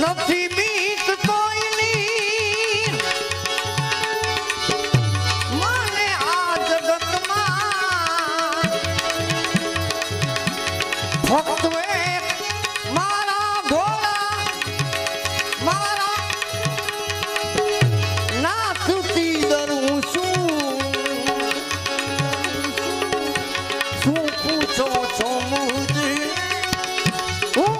નથી બીક કોઈની મને આ જગતમાં ફક્ત મારા ભોળા, મારા છું. શું પૂછો છો મુજી? હું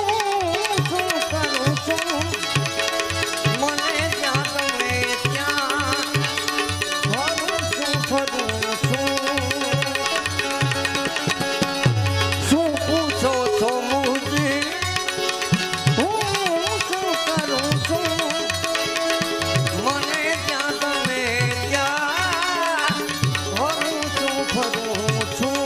છું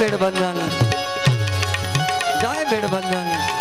ભેડ બંધન જય ભેડબંધન જય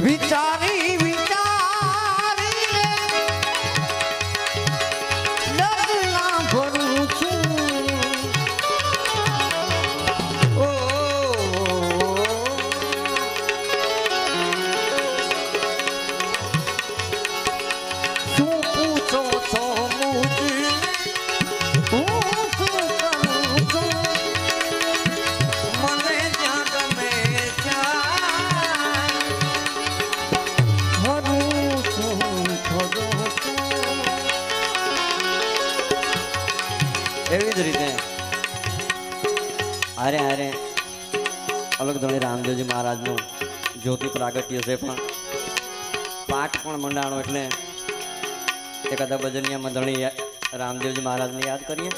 বিচার એવી જ રીતે હારે હારે અલગ ધણી રામદેવજી મહારાજનું જ્યોતિ પ્રાગટ્ય છે પણ પાઠ પણ મંડાણો એટલે એકાદા ભજનિયામાં ધણી રામદેવજી મહારાજને યાદ કરીએ.